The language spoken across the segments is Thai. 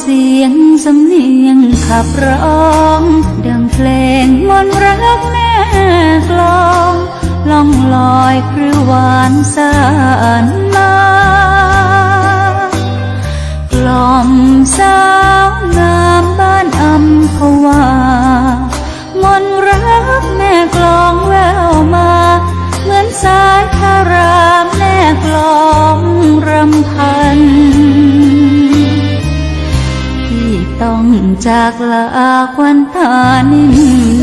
เสียงสำเนียงขับร้อง ดังเพลงมนรักแม่กลอง ล่องลอยครือหวานสานมา จากลาควันทานิ่ม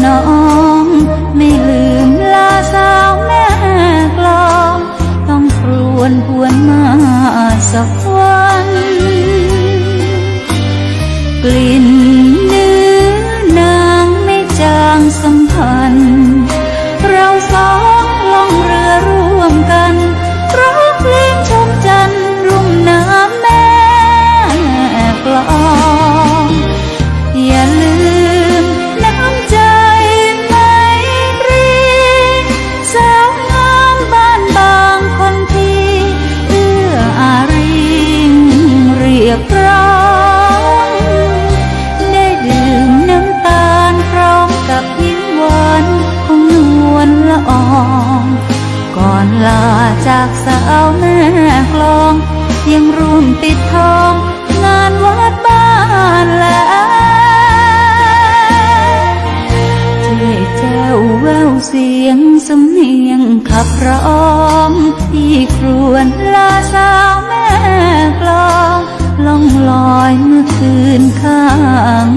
น้อง ไม่ลืมลาสาวแม่กลอง ต้องครวนพวนมาสักวัน กลิ่น อนลาจากสาวแม่กลอง ยังร่วมปิดทองงานวัดบ้านแล้วช่วยแจ้วแววเสียงสำเนียงขับร้องที่ครวนลาสาวแม่กลองล่องลอยเมื่อคืนข้าง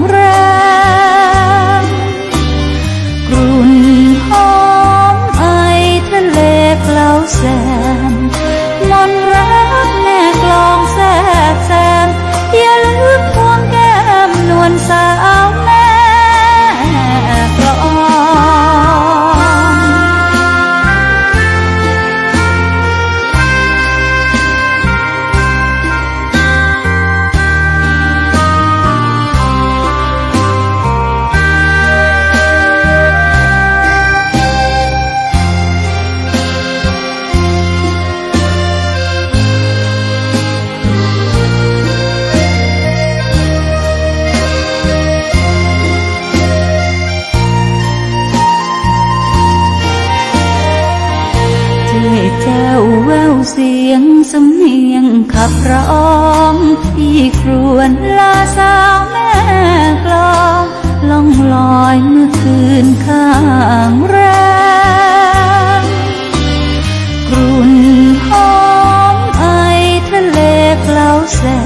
เสียงสำเนียงขับร้องที่ครวนลาสาวแม่กลองล่องลอยเมื่อคืนข้างแรงกรุ่นหอมไอทะเลเกล่าแสง